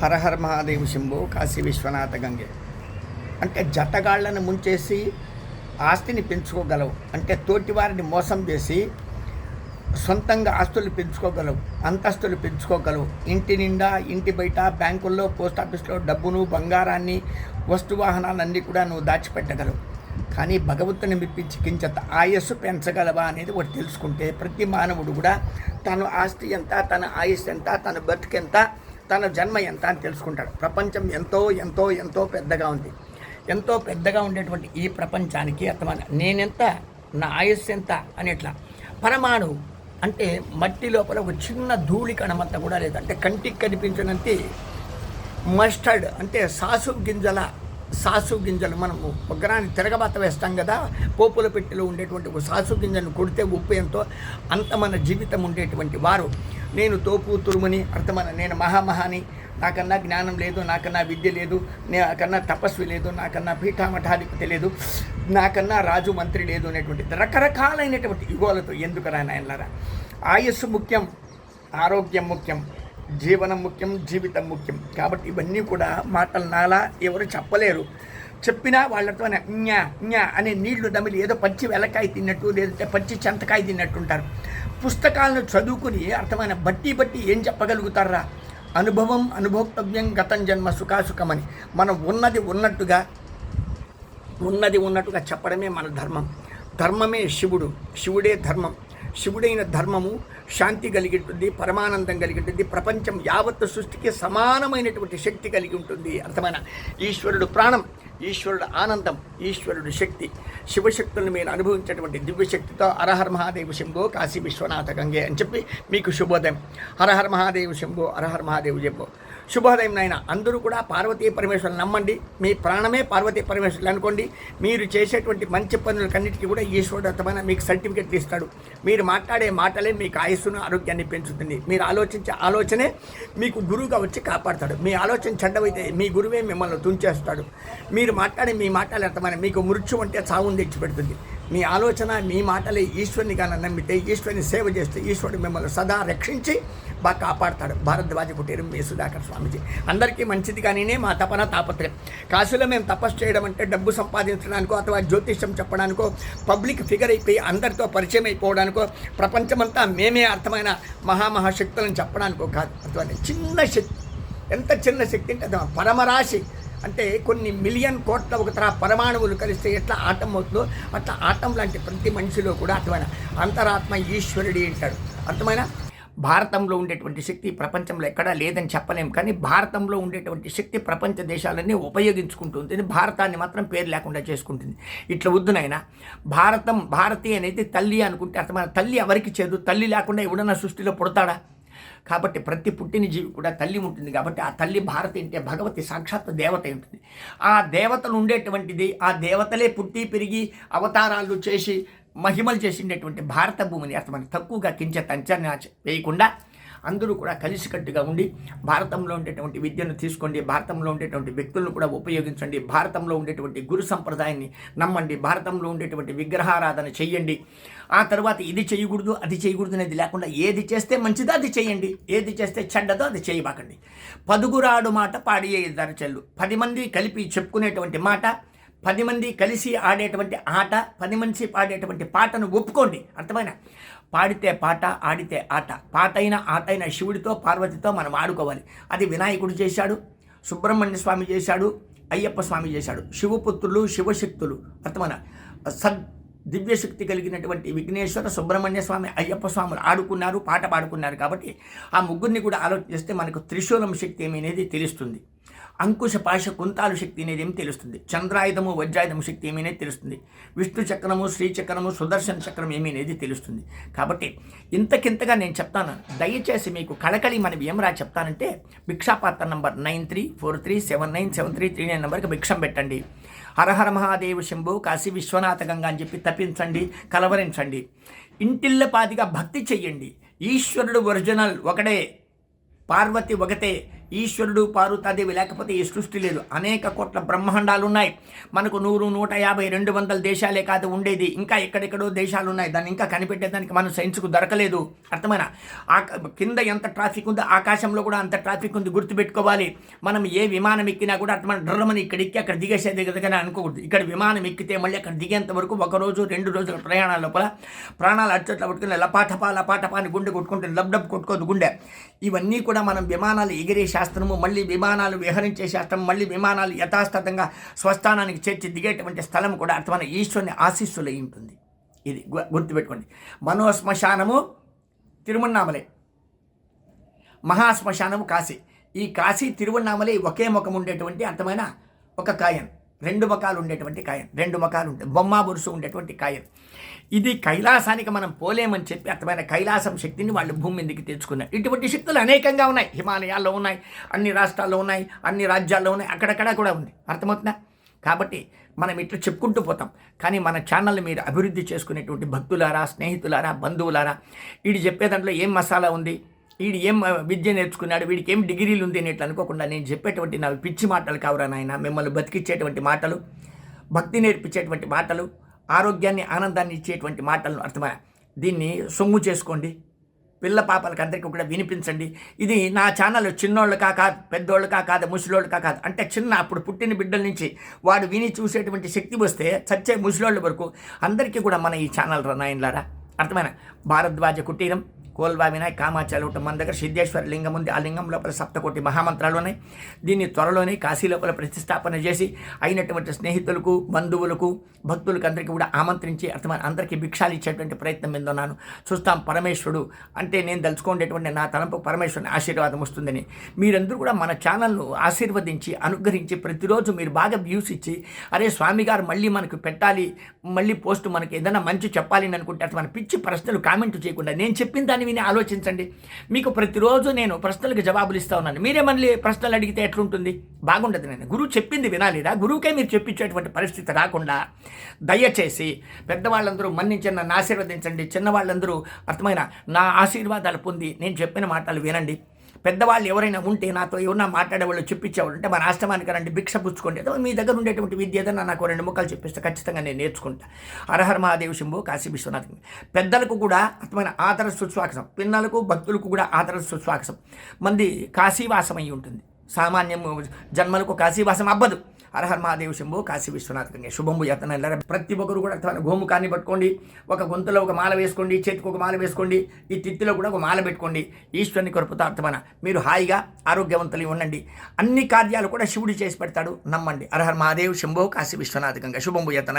హరహర మహాదేవ్ శంభో కాశీ విశ్వనాథ గంగే. అంటే జతగాళ్ళను ముంచేసి ఆస్తిని పెంచుకోగలవు. అంటే తోటివారిని మోసం చేసి సొంతంగా ఆస్తులు పెంచుకోగలవు అంతస్తులు పెంచుకోగలవు. ఇంటి నిండా ఇంటి బయట బ్యాంకుల్లో పోస్ట్ ఆఫీస్లో డబ్బును బంగారాన్ని వస్తు వాహనాలన్నీ కూడా నువ్వు దాచిపెట్టగలవు. కానీ భగవంతుని మెప్పించి కించత ఆయస్సు పెంచగలవా అనేది ఒకటి తెలుసుకుంటే ప్రతి మానవుడు కూడా తన ఆస్తి ఎంత తన ఆయుష్ ఎంత తన బతుకెంత తన జన్మ ఎంత అని తెలుసుకుంటాడు. ప్రపంచం ఎంతో ఎంతో ఎంతో పెద్దగా ఉంది. ఎంతో పెద్దగా ఉండేటువంటి ఈ ప్రపంచానికి అర్థమైన నేనెంత నా ఆయుస్సు ఎంత అని ఇట్లా పరమాణువు అంటే మట్టి లోపల ఒక చిన్న ధూళి కణమంతా కూడా లేదు. అంటే కంటికి కనిపించినంత మస్టర్డ్ అంటే సాసు గింజల సాసు గింజలు మనము ఉగ్రాన్ని తిరగబాత వేస్తాం కదా పోపుల పెట్టెలో ఉండేటువంటి ఒక సాసు గింజను కొడితే ఉప్పు ఎంతో అంత మన జీవితం ఉండేటువంటి వారు నేను తోపు తురుముని అర్థమైన నేను మహామహాని. నాకన్నా జ్ఞానం లేదు నాకన్నా విద్య లేదు నాకన్నా తపస్వి లేదు నాకన్నా పీఠామఠాధిపతి లేదు నాకన్నా రాజు మంత్రి లేదు అనేటువంటి రకరకాలైనటువంటి యుగాలతో ఎందుకు నాయనలారా? ఆయుస్సు ముఖ్యం ఆరోగ్యం ముఖ్యం జీవనం ముఖ్యం జీవితం ముఖ్యం. కాబట్టి ఇవన్నీ కూడా మాటలు నాలా ఎవరు చెప్పలేరు. చెప్పినా వాళ్ళతో న్యా న్యా అనే నీళ్ళు దమిలి ఏదో పచ్చి వెలకాయ తిన్నట్టు లేదంటే పచ్చి చెంతకాయ తిన్నట్టు ఉంటారు పుస్తకాలను చదువుకుని అర్థమైన బట్టి బట్టి ఏం చెప్పగలుగుతారా? అనుభవం అనుభోక్తవ్యం గతం జన్మ సుఖాసుఖమని. మనం ఉన్నది ఉన్నట్టుగా ఉన్నది ఉన్నట్టుగా చెప్పడమే మన ధర్మం. ధర్మమే శివుడు శివుడే ధర్మం. శివుడైన ధర్మము శాంతి కలిగి ఉంటుంది పరమానందం కలిగి ఉంటుంది ప్రపంచం యావత్తు సృష్టికి సమానమైనటువంటి శక్తి కలిగి ఉంటుంది. అర్థమైన? ఈశ్వరుడు ప్రాణం. ఈశ్వరుడు ఆనందం ఈశ్వరుడు శక్తి. శివశక్తులను మీరు అనుభవించేటువంటి దివ్యశక్తితో హరహర మహాదేవ శంభో కాశీ విశ్వనాథ గంగే అని చెప్పి మీకు శుభోదయం. హరహర మహాదేవ శంభో హరహర మహాదేవ శంభో. శుభోదయం నాయన. అందరూ కూడా పార్వతీ పరమేశ్వరులు నమ్మండి. మీ ప్రాణమే పార్వతీ పరమేశ్వరులు అనుకోండి. మీరు చేసేటువంటి మంచి పనులకన్నిటికీ కూడా ఈశ్వరుడు మీకు సర్టిఫికెట్ ఇస్తాడు. మీరు మాట్లాడే మాటలే మీకు ఆయుస్సును ఆరోగ్యాన్ని పెంచుతుంది. మీరు ఆలోచించే ఆలోచనే మీకు గురువుగా వచ్చి కాపాడతాడు. మీ ఆలోచన చెడ్డవైతే మీ గురువే మిమ్మల్ని తుంచేస్తాడు. మీరు మాట్లాడే మీ మాటలు అర్థమైన మీకు మృత్యు అంటే చావును తెచ్చిపెడుతుంది. మీ ఆలోచన మీ మాటలే ఈశ్వరుని కానీ నమ్మితే ఈశ్వరుని సేవ చేస్తే ఈశ్వరుడు మిమ్మల్ని సదా రక్షించి బాగా కాపాడతాడు. భారద్వాజ కుటీరం మీ సుధాకర్ స్వామీజీ. అందరికీ మంచిది కానీనే మా తపన తాపత్రయం. కాశీలో మేము తపస్సు చేయడం అంటే డబ్బు సంపాదించడానికో అథవా జ్యోతిష్యం చెప్పడానికో పబ్లిక్ ఫిగర్ అయిపోయి అందరితో పరిచయం అయిపోవడానికో ప్రపంచమంతా మేమే అర్థమైన మహామహాశక్తులను చెప్పడానికో కాదు. అటువంటి చిన్న శక్తి. ఎంత చిన్న శక్తి అంటే అది పరమరాశి. అంటే కొన్ని మిలియన్ కోట్ల ఒక తర పరమాణువులు కలిస్తే ఎట్లా ఆటం అవుతుందో అట్లా ఆటం లాంటి ప్రతి మనిషిలో కూడా అర్థమైన అంతరాత్మ ఈశ్వరుడి అంటాడు. అర్థమైన? భారతంలో ఉండేటువంటి శక్తి ప్రపంచంలో ఎక్కడా లేదని చెప్పలేం. కానీ భారతంలో ఉండేటువంటి శక్తి ప్రపంచ దేశాలన్నీ ఉపయోగించుకుంటుంది. భారతాన్ని మాత్రం పేరు లేకుండా చేసుకుంటుంది. ఇట్లా వద్దునైనా భారతం భారతి అనేది తల్లి అనుకుంటే అర్థమైన తల్లి ఎవరికి చేదు? తల్లి లేకుండా ఎవడన్నా సృష్టిలో పుడతాడా? కాబట్టి ప్రతి పుట్టిన జీవి కూడా తల్లి ఉంటుంది. కాబట్టి ఆ తల్లి భారతి అంటే భగవతి సాక్షాత్ దేవత ఉంటుంది. ఆ దేవతలు ఉండేటువంటిది ఆ దేవతలే పుట్టి పెరిగి అవతారాలు చేసి మహిమలు చేసినటువంటి భారత భూమిని అర్థమని తక్కువగా కించే అంచనా వేయకుండా అందరూ కూడా కలిసికట్టుగా ఉండి భారతంలో ఉండేటువంటి విద్యను తీసుకోండి భారతంలో ఉండేటువంటి వ్యక్తులను కూడా ఉపయోగించండి భారతంలో ఉండేటువంటి గురు సంప్రదాయాన్ని నమ్మండి భారతంలో ఉండేటువంటి విగ్రహారాధన చేయండి ఆ తర్వాత ఇది చేయకూడదు అది చేయకూడదు అనేది లేకుండా ఏది చేస్తే మంచిదో అది చేయండి ఏది చేస్తే చెడ్డదో అది చేయబాకండి. పదుగురాడు మాట పాడియే చెల్లు పది మంది కలిపి చెప్పుకునేటువంటి మాట పది మంది కలిసి ఆడేటువంటి ఆట పది మంది పాడేటువంటి పాటను ఒప్పుకోండి. అర్థమైన పాడితే పాట ఆడితే ఆట. పాటైన ఆటైన శివుడితో పార్వతితో మనం ఆడుకోవాలి. అది వినాయకుడు చేశాడు సుబ్రహ్మణ్య స్వామి చేశాడు అయ్యప్ప స్వామి చేశాడు. శివపుత్రులు శివశక్తులు అర్థమైన సద్ దివ్యశక్తి కలిగినటువంటి విఘ్నేశ్వర సుబ్రహ్మణ్య స్వామి అయ్యప్ప స్వాములు ఆడుకున్నారు పాట పాడుకున్నారు కాబట్టి ఆ ముగ్గురిని కూడా ఆలోచిస్తే మనకు త్రిశూలం శక్తి ఏమనేది తెలుస్తుంది. అంకుశ పాశ కుంతాలు శక్తి అనేది ఏమి తెలుస్తుంది? చంద్రాయుధము వజ్రాయుధము శక్తి ఏమీ తెలుస్తుంది? విష్ణు చక్రము శ్రీచక్రము సుదర్శన చక్రం ఏమీ అనేది తెలుస్తుంది? కాబట్టి ఇంతకింతగా నేను చెప్తాను. దయచేసి మీకు కళకళి మనం ఏమరా చెప్తానంటే భిక్షాపాత్ర number nine three four three seven nine seven three three nine నెంబర్కి భిక్షం పెట్టండి. హరహర మహాదేవ శంభు కాశీ విశ్వనాథ గంగా అని చెప్పి తప్పించండి కలవరించండి. ఇంటిల్లపాదిగా భక్తి చెయ్యండి. ఈశ్వరుడు ఒరిజినల్ ఒకడే పార్వతి ఒకటే ఈశ్వరుడు పార్వతాదేవి లేకపోతే ఈ సృష్టి లేదు. అనేక కోట్ల బ్రహ్మాండాలు ఉన్నాయి మనకు నూరు నూట యాభై రెండు వందల దేశాలే కాదు ఉండేది. ఇంకా ఎక్కడెక్కడో దేశాలు ఉన్నాయి దాన్ని ఇంకా కనిపెట్టేదానికి మన సైన్స్కు దొరకలేదు. అర్థమైన? ఆక కింద ఎంత ట్రాఫిక్ ఉందో ఆకాశంలో కూడా అంత ట్రాఫిక్ ఉంది. గుర్తుపెట్టుకోవాలి. మనం ఏ విమానం ఎక్కినా కూడా అర్థమైన? డ్రమని ఇక్కడ ఎక్కి అక్కడ దిగేసేది కదా అనుకోకూడదు. ఇక్కడ విమానం ఎక్కితే మళ్ళీ అక్కడ దిగేంత వరకు ఒక రోజు రెండు రోజుల ప్రయాణాల లోపల ప్రాణాలు అచ్చట్ల పట్టుకుని లపాటపా లపాటపా అని గుండె కొట్టుకుంటే లబ్ డబ్ కొట్టుకోదు గుండె. ఇవన్నీ కూడా మనం విమానాలు ఎగిరే శాస్త్రము మళ్ళీ విమానాలు విహరించే శాస్త్రం మళ్ళీ విమానాలు యథాస్థతంగా స్వస్థానానికి చేర్చి దిగేటువంటి స్థలం కూడా అర్థమైన ఈశ్వరుని ఆశీస్సులై ఉంటుంది. ఇది గు- గుర్తుపెట్టుకోండి. మనోశ్మశానము తిరుమన్నామలే. మహాశ్మశానము కాశీ. ఈ కాశీ తిరువన్నామలే ఒకే ముఖం ఉండేటువంటి అర్థమైన ఒక కాయం రెండు ముఖాలు ఉండేటువంటి కాయన్ రెండు ముఖాలు ఉంటాయి బొమ్మ బురుసు ఉండేటువంటి కాయన్ ఇది కైలాసానికి మనం పోలేమని చెప్పి అర్థమైన కైలాసం శక్తిని వాళ్ళు భూమి మీదకి తెచ్చుకున్నారు. ఇటువంటి శక్తులు అనేకంగా ఉన్నాయి. హిమాలయాల్లో ఉన్నాయి అన్ని రాష్ట్రాల్లో ఉన్నాయి అన్ని రాజ్యాల్లో ఉన్నాయి అక్కడక్కడ కూడా ఉంది. అర్థమవుతుందా? కాబట్టి మనం ఇట్లా చెప్పుకుంటూ పోతాం. కానీ మన ఛానల్ మీరు అభివృద్ధి చేసుకునేటువంటి భక్తులారా స్నేహితులారా బంధువులారా వీడు చెప్పే దాంట్లో ఏం మసాలా ఉంది? వీడు ఏం విద్య నేర్చుకున్నాడు వీడికి ఏం డిగ్రీలు ఉంది అని ఇట్లా అనుకోకుండా నేను చెప్పేటువంటి నా పిచ్చి మాటలు కావురా నాయన. మిమ్మల్ని బతికిచ్చేటువంటి మాటలు భక్తి నేర్పించేటువంటి మాటలు ఆరోగ్యాన్ని ఆనందాన్ని ఇచ్చేటువంటి మాటలను అర్థమా? దీన్ని సొమ్ము చేసుకోండి. పిల్ల పాపలకి అందరికీ కూడా వినిపించండి. ఇది నా ఛానల్ చిన్నోళ్ళకా కాదు పెద్దోళ్ళకా కాదు ముసలోళ్ళకా కాదు. అంటే చిన్న అప్పుడు పుట్టిన బిడ్డల నుంచి వాడు విని చూసేటువంటి శక్తి వస్తే చచ్చే ముసలోళ్ళ వరకు అందరికీ కూడా మన ఈ ఛానల్ నాయనలారా. అర్థమైన? భారద్వాజ కుటీరం. కోల్వా వినాయక్ కామాచాలు ఒకటి మన దగ్గర సిద్ధేశ్వర లింగం ఉంది. ఆ లింగం లోపల సప్తకోటి మహామంత్రాలు ఉన్నాయి దీన్ని త్వరలోనే కాశీ లోపల ప్రతిష్టాపన చేసి అయినటువంటి స్నేహితులకు బంధువులకు భక్తులకు అందరికీ కూడా ఆమంత్రించి అర్థమైన అందరికీ భిక్షాలు ఇచ్చేటువంటి ప్రయత్నం మీద ఉన్నాను చూస్తాం పరమేశ్వరుడు అంటే నేను తలుచుకునేటువంటి నా తలంపు పరమేశ్వరుని ఆశీర్వాదం వస్తుందని. మీరందరూ కూడా మన ఛానల్ను ఆశీర్వదించి అనుగ్రహించి ప్రతిరోజు మీరు బాగా వ్యూస్ ఇచ్చి అరే స్వామి గారు మళ్ళీ మనకు పెట్టాలి మళ్ళీ పోస్ట్ మనకి ఏదైనా మంచి చెప్పాలి అని అనుకుంటే అసలు మన పిచ్చి ప్రశ్నలు కామెంట్ చేయకుండా నేను చెప్పిన దాన్ని విని ఆలోచించండి. మీకు ప్రతిరోజు నేను ప్రశ్నలకు జవాబులు ఇస్తా ఉన్నాను. మీరే మళ్ళీ ప్రశ్నలు అడిగితే ఎట్లుంటుంది? బాగుండదు నేను గురువు చెప్పింది వినాలిరా గురువుకే మీరు చెప్పించేటువంటి పరిస్థితి రాకుండా దయచేసి పెద్దవాళ్ళందరూ మన్నించి నన్ను ఆశీర్వదించండి. చిన్నవాళ్ళందరూ అర్థమైన నా ఆశీర్వాదాలు పొంది నేను చెప్పిన మాటలు వినండి. పెద్దవాళ్ళు ఎవరైనా ఉంటే నాతో ఎవరైనా మాట్లాడేవాళ్ళు చెప్పించేవాళ్ళు అంటే మన ఆశ్రమానికి రండి భిక్ష పుచ్చుకోండి. ఏదో మీ దగ్గర ఉండేటువంటి విద్య ఏదైనా నాకు రెండు ముక్కలు చెప్పిస్తే ఖచ్చితంగా నేను నేర్చుకుంటా. హరహర మహాదేవ్ శంభు కాశీ విశ్వనాథ్. పెద్దలకు కూడా అర్థమైన ఆదర సుస్వాగసం పిన్నలకు భక్తులకు కూడా ఆదర సుస్వాగసం మంది కాశీవాసం అయి ఉంటుంది. సామాన్యం జన్మలకు కాశీవాసం అవ్వదు. అర్హర్ మహాదేవ్ శంభు కాశీ విశ్వనాథ్ గంగే. శుభంబు యతన ప్రతి ఒక్కరు కూడా తన గోముఖాన్ని పట్టుకోండి. ఒక గొంతులో ఒక మాల వేసుకోండి. చేతికి ఒక మాల వేసుకోండి. ఈ తిత్తిలో కూడా ఒక మాల పెట్టుకోండి. ఈశ్వరుని కృపతో మీరు హాయిగా ఆరోగ్యవంతులు ఉండండి. అన్ని కార్యాలు కూడా శివుడు చేసి పెడతాడు. నమ్మండి. అర్హర్ మహాదేవ్ శంభో కాశీ విశ్వనాథ్ గంగా. శుభంబు యతన